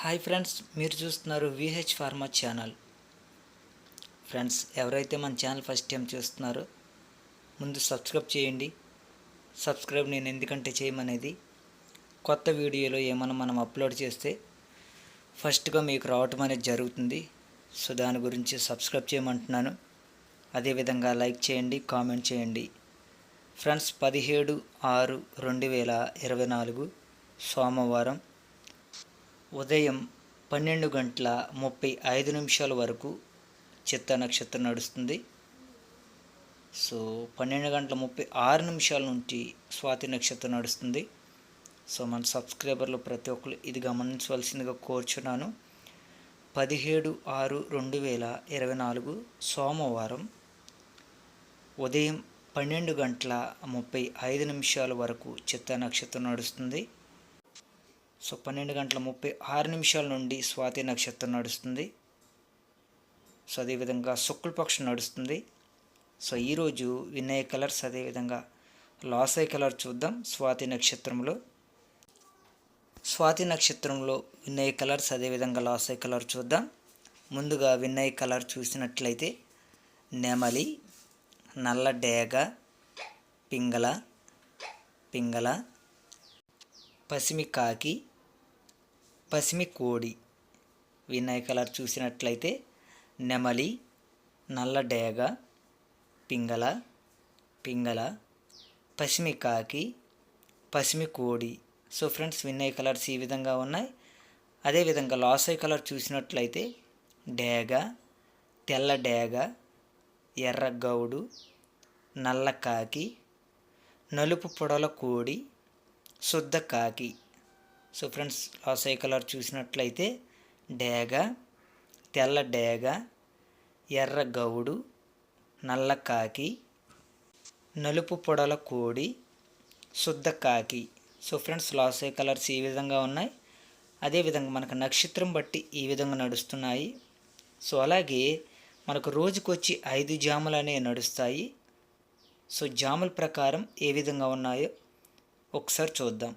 Hi friends మీరు చూస్తున్నారు VH pharma channel. Friends ఎవరైతే మన ఛానల్ ఫస్ట్ టైం చూస్తున్నారో ముందు సబ్స్క్రైబ్ చేయండి. సబ్స్క్రైబ్ నేను ఎందుకంటే చేయమనేది. కొత్త వీడియోలో ఏమైనా మనం అప్లోడ్ చేస్తే ఫస్ట్గా మీకు రావటం అనేది జరుగుతుంది. సో దాని గురించి సబ్స్క్రైబ్ చేయమంటున్నాను. అదేవిధంగా లైక్ చేయండి కామెంట్ చేయండి. ఫ్రెండ్స్ పదిహేడు ఆరు రెండు వేల ఇరవై నాలుగు సోమవారం ఉదయం పన్నెండు గంటల ముప్పై ఐదు నిమిషాల వరకు చిత్త నక్షత్రం నడుస్తుంది. సో పన్నెండు గంటల ముప్పై ఆరు నిమిషాల నుంచి స్వాతి నక్షత్రం నడుస్తుంది. సో మన సబ్స్క్రైబర్లు ప్రతి ఒక్కరు ఇది గమనించవలసిందిగా కోరుచున్నాను. పదిహేడు ఆరు రెండు వేల ఇరవై నాలుగు సోమవారం ఉదయం పన్నెండు గంటల ముప్పై ఐదు నిమిషాల వరకు చిత్త నక్షత్రం నడుస్తుంది. సో పన్నెండు గంటల ముప్పై ఆరు నిమిషాల నుండి స్వాతి నక్షత్రం నడుస్తుంది. సో అదేవిధంగా శుక్లపక్షం నడుస్తుంది. సో ఈరోజు వినయ కలర్స్ అదేవిధంగా లాసై కలర్ చూద్దాం స్వాతి నక్షత్రంలో. స్వాతి నక్షత్రంలో వినయ కలర్స్ అదేవిధంగా లాసై కలర్ చూద్దాం. ముందుగా వినయ్ కలర్ చూసినట్లయితే నెమలి నల్ల డేగ పింగళ పింగళ పసిమి కాకి పసిమి కోడి వినయ్ కలర్ చూసినట్లయితే నెమలి నల్ల డేగ పింగళ పింగళ పసిమి కాకి పసిమి కోడి. సో ఫ్రెండ్స్ వినయ్ కలర్స్ ఈ విధంగా ఉన్నాయి. అదేవిధంగా లాసై కలర్ చూసినట్లయితే డేగ తెల్ల డేగ ఎర్ర గౌడు నల్ల కాకి నలుపు పొడల కోడి శుద్ధ కాకి. సో ఫ్రెండ్స్ లాసై కలర్ చూసినట్లయితే డేగ తెల్ల డేగ ఎర్ర గౌడు నల్ల కాకి నలుపు పొడల కోడి శుద్ధ కాకి. సో ఫ్రెండ్స్ లాసై కలర్స్ ఈ విధంగా ఉన్నాయి. అదేవిధంగా మనకు నక్షత్రం బట్టి ఈ విధంగా నడుస్తున్నాయి. సో అలాగే మనకు రోజుకొచ్చి ఐదు జాములు అనేవి నడుస్తాయి. సో జాముల ప్రకారం ఏ విధంగా ఉన్నాయో ఒకసారి చూద్దాం.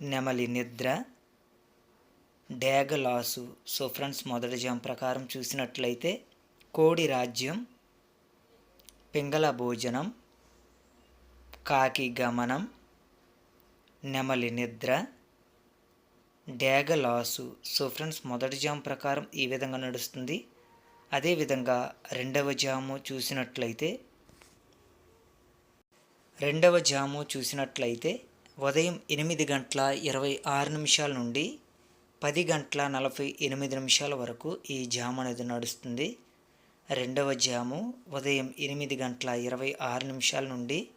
నెమలి నిద్ర డేగలాసు. సో ఫ్రెండ్స్ మొదటి జామ్ ప్రకారం చూసినట్లయితే కోడి రాజ్యం పింగళ భోజనం కాకి గమనం నెమలి నిద్ర డేగలాసు. సో ఫ్రెండ్స్ మొదటి జామ్ ప్రకారం ఈ విధంగా నడుస్తుంది. అదేవిధంగా రెండవ జాము చూసినట్లయితే రెండవ జాము చూసినట్లయితే ఉదయం ఎనిమిది గంటల ఇరవై ఆరు నిమిషాల నుండి పది గంటల నలభై ఎనిమిది నిమిషాల వరకు ఈ జాము అనేది నడుస్తుంది. రెండవ జాము ఉదయం ఎనిమిది గంటల ఇరవై ఆరు నిమిషాల నుండి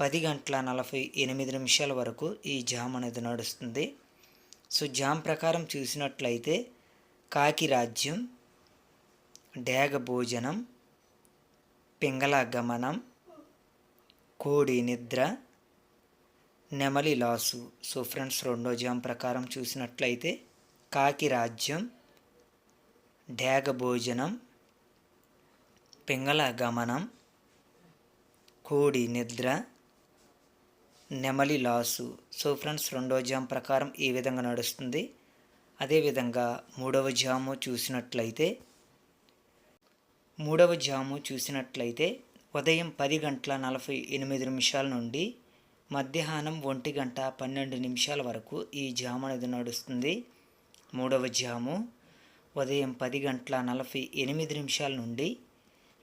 పది గంటల నలభై ఎనిమిది నిమిషాల వరకు ఈ జామ్ అనేది నడుస్తుంది. సో జామ్ ప్రకారం చూసినట్లయితే కాకి రాజ్యం డేగ భోజనం పింగళ గమనం కోడి నిద్ర నెమలి లాసు. సో ఫ్రెండ్స్ రెండో జామ్ ప్రకారం చూసినట్లయితే కాకి రాజ్యం డేగ భోజనం పింగళ గమనం కోడి నిద్ర నెమలి లాసు. సో ఫ్రెండ్స్ రెండో జామ్ ప్రకారం ఈ విధంగా నడుస్తుంది. అదేవిధంగా మూడవ జాము చూసినట్లయితే మూడవ జాము చూసినట్లయితే ఉదయం పది గంటల నలభై ఎనిమిది నిమిషాల నుండి మధ్యాహ్నం ఒంటి గంట పన్నెండు నిమిషాల వరకు ఈ జాము అనేది నడుస్తుంది. మూడవ జాము ఉదయం పది గంటల నలభై ఎనిమిది నిమిషాల నుండి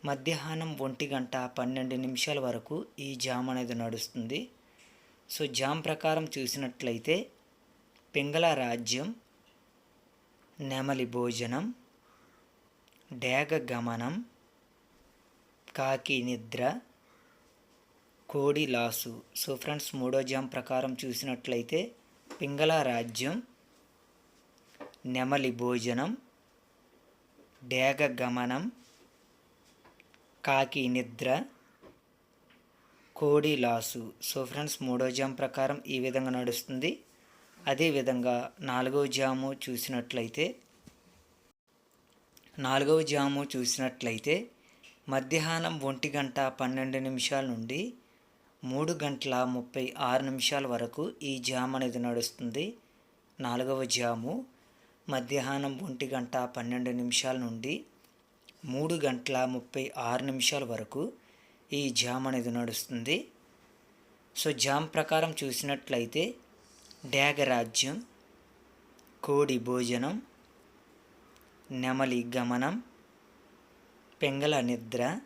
మధ్యాహ్నం ఒంటి గంట పన్నెండు నిమిషాల వరకు ఈ జామ్ అనేది నడుస్తుంది. సో జామ్ ప్రకారం చూసినట్లయితే పింగళ రాజ్యం నెమలి భోజనం డేగ గమనం కాకి నిద్ర కోడి లాసు. సో ఫ్రెండ్స్ మూడో జామ్ ప్రకారం చూసినట్లయితే పింగళ రాజ్యం నెమలి భోజనం డేగ గమనం కాకి నిద్ర కోడి లాసు. సో ఫ్రెండ్స్ మూడో జామ్ ప్రకారం ఈ విధంగా నడుస్తుంది. అదేవిధంగా నాలుగవ జాము చూసినట్లయితే నాలుగవ జాము చూసినట్లయితే మధ్యాహ్నం ఒంటి గంట పన్నెండు నిమిషాల నుండి మూడు గంటల ముప్పై ఆరు నిమిషాల వరకు ఈ జామ్ అనేది నడుస్తుంది. నాలుగవ జాము మధ్యాహ్నం ఒంటి గంట పన్నెండు నిమిషాల నుండి మూడు గంటల ముప్పై ఆరు నిమిషాల వరకు ఈ జామ్ అనేది నడుస్తుంది. సో జామ్ ప్రకారం చూసినట్లయితే డ్యాగరాజ్యం కోడి భోజనం నెమలి గమనం పెంగళ నిద్ర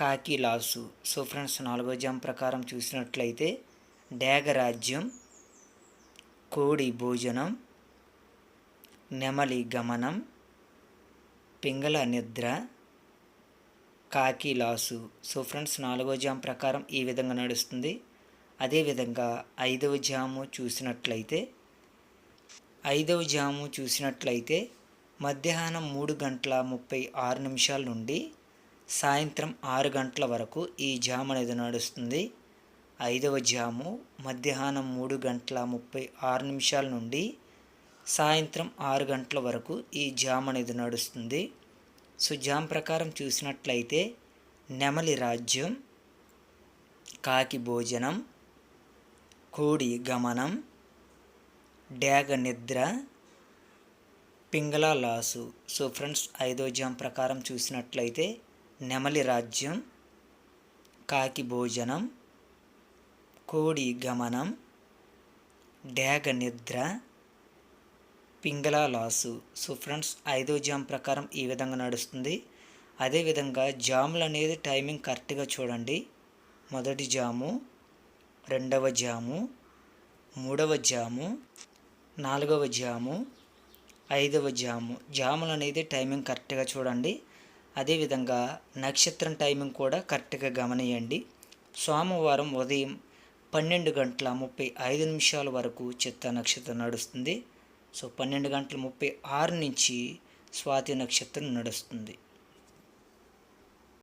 కాకి లాసు. సో ఫ్రెండ్స్ నాలుగో జామ్ ప్రకారం చూసినట్లయితే రాజ్యం కోడి భోజనం నెమలి గమనం పింగళ నిద్ర కాకి లాసు. సో ఫ్రెండ్స్ నాలుగో జామ్ ప్రకారం ఈ విధంగా నడుస్తుంది. అదేవిధంగా ఐదవ జాము చూసినట్లయితే ఐదవ జాము చూసినట్లయితే మధ్యాహ్నం మూడు గంటల ముప్పై ఆరు నిమిషాల నుండి సాయంత్రం ఆరు గంటల వరకు ఈ జామ్ అనేది నడుస్తుంది. ఐదవ జాము మధ్యాహ్నం మూడు గంటల ముప్పై ఆరు నిమిషాల నుండి సాయంత్రం ఆరు గంటల వరకు ఈ జామ్ అనేది నడుస్తుంది. సో జామ్ ప్రకారం చూసినట్లయితే నెమలి రాజ్యం కాకి భోజనం కోడి గమనం డ్యాగ నిద్ర పింగళ లాసు. సో ఫ్రెండ్స్ ఐదో జామ్ ప్రకారం చూసినట్లయితే నెమలి రాజ్యం కాకి భోజనం కోడి గమనం డేగ నిద్ర పింగళా లాసు. సో ఫ్రెండ్స్ ఐదో జామ్ ప్రకారం ఈ విధంగా నడుస్తుంది. అదేవిధంగా జాములు అనేది టైమింగ్ కరెక్ట్గా చూడండి. మొదటి జాము రెండవ జాము మూడవ జాము నాలుగవ జాము ఐదవ జాము. జాములు అనేది టైమింగ్ కరెక్ట్గా చూడండి. అదేవిధంగా నక్షత్రం టైమింగ్ కూడా కరెక్ట్గా గమనియండి. సోమవారం ఉదయం పన్నెండు గంటల ముప్పై ఐదు నిమిషాల వరకు చిత్త నక్షత్రం నడుస్తుంది. సో పన్నెండు గంటల ముప్పై ఆరు నుంచి స్వాతి నక్షత్రం నడుస్తుంది.